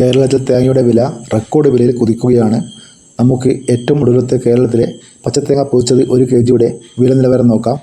കേരളത്തിൽ തേങ്ങയുടെ വില റെക്കോർഡ് വിലയിൽ കുതിക്കുകയാണ്. നമുക്ക് ഏറ്റവും ഒടുവിലത്തെ കേരളത്തിലെ പച്ചത്തേങ്ങ പൊതിച്ചത് ഒരു കെ ജിയുടെ വില നിലവാരം നോക്കാം.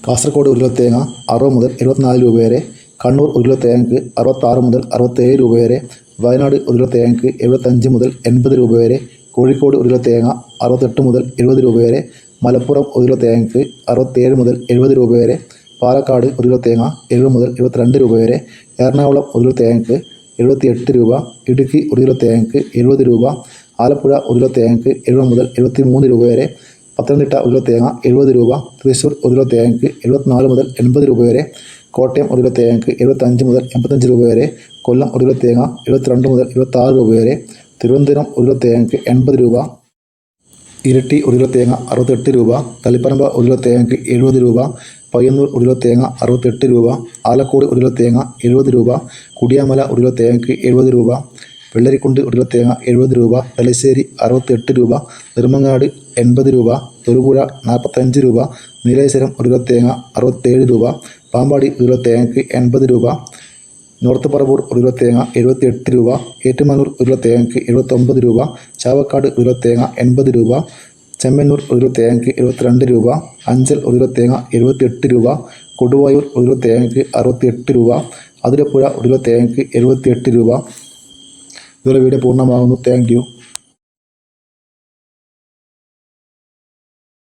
കാസർഗോഡ് ഒരു തേങ്ങ അറുപത് മുതൽ എഴുപത്തിനാല് രൂപ വരെ കണ്ണൂർ ഒരു കിലോ തേങ്ങയ്ക്ക് അറുപത്താറ് മുതൽ അറുപത്തേഴ് രൂപ വരെ വയനാട് ഒരു കിലോ തേങ്ങയ്ക്ക് എഴുപത്തഞ്ച് മുതൽ എൺപത് രൂപ വരെ കോഴിക്കോട് ഒരു തേങ്ങ അറുപത്തെട്ട് മുതൽ എഴുപത് രൂപ വരെ മലപ്പുറം ഒരു കിലോ തേങ്ങയ്ക്ക് അറുപത്തേഴ് മുതൽ എഴുപത് രൂപ വരെ പാലക്കാട് ഒരു തേങ്ങ എഴുപത് മുതൽ എഴുപത്തിരണ്ട് രൂപ വരെ എറണാകുളം ഒരു കിലോ തേങ്ങയ്ക്ക് എഴുപത്തിയെട്ട് രൂപ ഇടുക്കി ഒരു കിലോ തേങ്ങയ്ക്ക് എഴുപത് രൂപ ആലപ്പുഴ ഒരു കിലോ തേങ്ങയ്ക്ക് എഴുപത് മുതൽ എഴുപത്തി മൂന്ന് രൂപ വരെ പത്തനംതിട്ട ഒരു കിലോ തേങ്ങ എഴുപത് രൂപ തൃശ്ശൂർ ഒരു കിലോ തേങ്ങയ്ക്ക് എഴുപത്തിനാല് മുതൽ എൺപത് രൂപ വരെ കോട്ടയം ഒരു കിലോ തേങ്ങയ്ക്ക് എഴുപത്തഞ്ച് മുതൽ എൺപത്തഞ്ച് രൂപ വരെ കൊല്ലം ഒരു കിലോ തേങ്ങ എഴുപത്തിരണ്ട് മുതൽ എഴുപത്താറ് രൂപ വരെ തിരുവനന്തപുരം ഒരു കിലോ തേങ്ങയ്ക്ക് എൺപത് രൂപ ഇരട്ടി ഒരു കിലോ തേങ്ങ അറുപത്തെട്ട് രൂപ തളിപ്പറമ്പ് ഒരു കിലോ തേങ്ങയ്ക്ക് എഴുപത് രൂപ പയ്യന്നൂർ ഒരു കിലോ തേങ്ങ അറുപത്തെട്ട് രൂപ ആലക്കോട് ഒരു കിലോ തേങ്ങ എഴുപത് രൂപ കുടിയാമല ഒരു കിലോ തേങ്ങയ്ക്ക് എഴുപത് രൂപ വെള്ളരിക്കുണ്ട് ഒരു കിലോ തേങ്ങ എഴുപത് രൂപ തലശ്ശേരി അറുപത്തെട്ട് രൂപ നിർമ്മങ്ങാട് എൺപത് രൂപ തൊടുപുഴ നാൽപ്പത്തഞ്ച് രൂപ നീലേശ്വരം ഒരു കിലോ തേങ്ങ അറുപത്തേഴ് രൂപ പാമ്പാടി ഒരു കിലോ തേങ്ങയ്ക്ക് എൺപത് രൂപ നോർത്ത് പറവൂർ ഒരു കിലോ തേങ്ങ എഴുപത്തി എട്ട് രൂപ ഏറ്റുമാനൂർ ഒരു കിലോ തേങ്ങയ്ക്ക് എഴുപത്തൊമ്പത് രൂപ ചാവക്കാട് ഒരു കിലോ തേങ്ങ എൺപത് രൂപ ചെമ്മന്നൂർ ഒരു തേങ്ങയ്ക്ക് എഴുപത്തിരണ്ട് രൂപ അഞ്ചൽ ഒരു തേങ്ങ എഴുപത്തിയെട്ട് രൂപ കൊടുവായൂർ ഒരു തേങ്ങയ്ക്ക് അറുപത്തിയെട്ട് രൂപ അതിരപ്പുഴ ഒരു തേങ്ങയ്ക്ക് എഴുപത്തിയെട്ട് രൂപ. ഇതുവരെ വീഡിയോ പൂർണമാകുന്നു. താങ്ക്